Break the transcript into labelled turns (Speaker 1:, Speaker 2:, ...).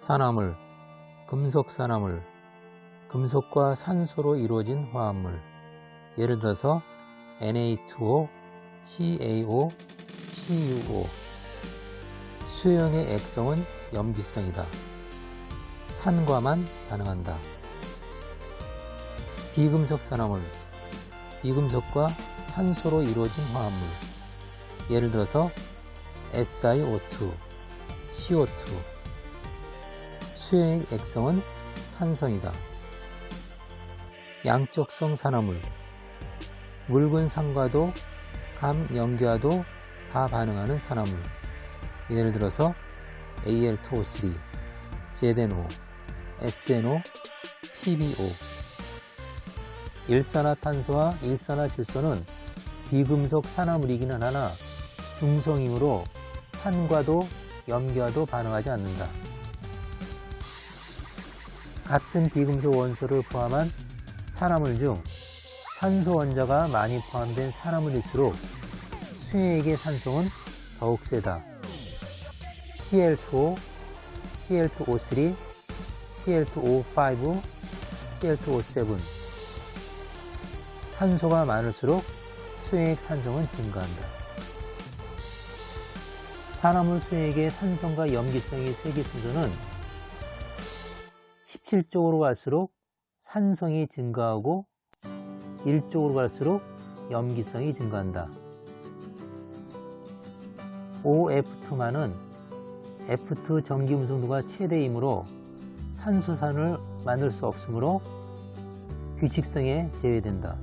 Speaker 1: 산화물, 금속 산화물, 금속과 산소로 이루어진 화합물. 예를 들어서 Na2O, CaO, CuO. 수용의 액성은 염기성이다. 산과만 반응한다. 비금속 산화물, 비금속과 산소로 이루어진 화합물. 예를 들어서 SiO2, CO2. 수용의 액성은 산성이다. 양쪽성 산화물, 묽은 산과도 감 염기와도 다 반응하는 산화물. 예를 들어서 Al2O3, ZNO, SNO, PbO. 일산화탄소와 일산화질소는 비금속 산화물이기는 하나 중성이므로 산과도 염기와도 반응하지 않는다. 같은 비금속 원소를 포함한 산화물 중 산소 원자가 많이 포함된 산화물일수록 수액의 산성은 더욱 세다. Cl2O, Cl2O3, Cl2O5, Cl2O7 산소가 많을수록 수액 산성은 증가한다. 산화물 수액의 산성과 염기성이 세기 순서는 17쪽으로 갈수록 산성이 증가하고 1쪽으로 갈수록 염기성이 증가한다. OF2만은 F2 전기 음성도가 최대이므로 산수산을 만들 수 없으므로 규칙성에 제외된다.